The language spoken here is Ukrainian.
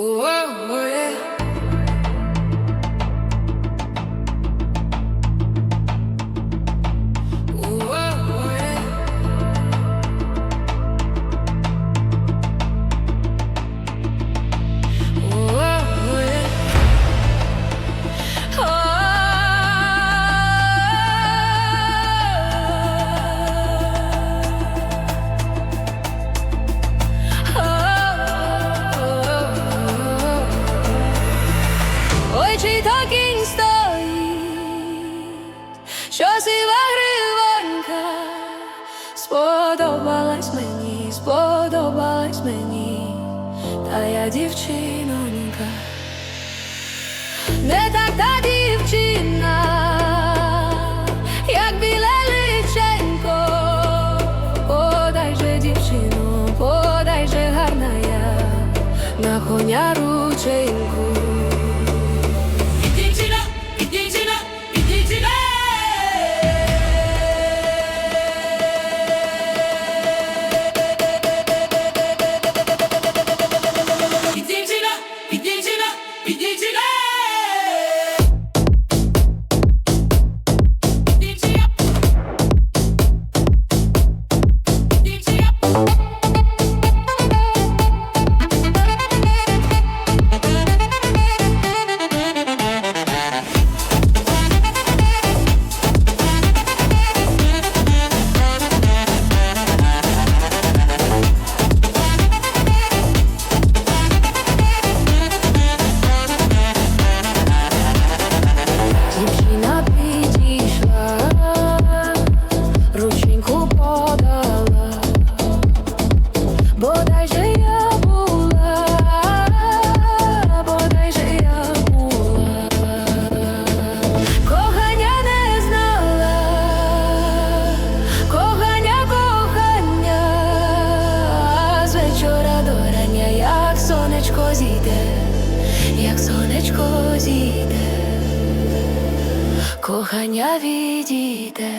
Oh. Що сива гривонька сподобалась мені, сподобалась мені, та я дівчинонька, не так та дівчина, як біле личенько, же дівчину, подай же гарна я. На коня рученьку. pideciler, pideciler. Сонечко зійде, як сонечко зійде. Кохання відійде.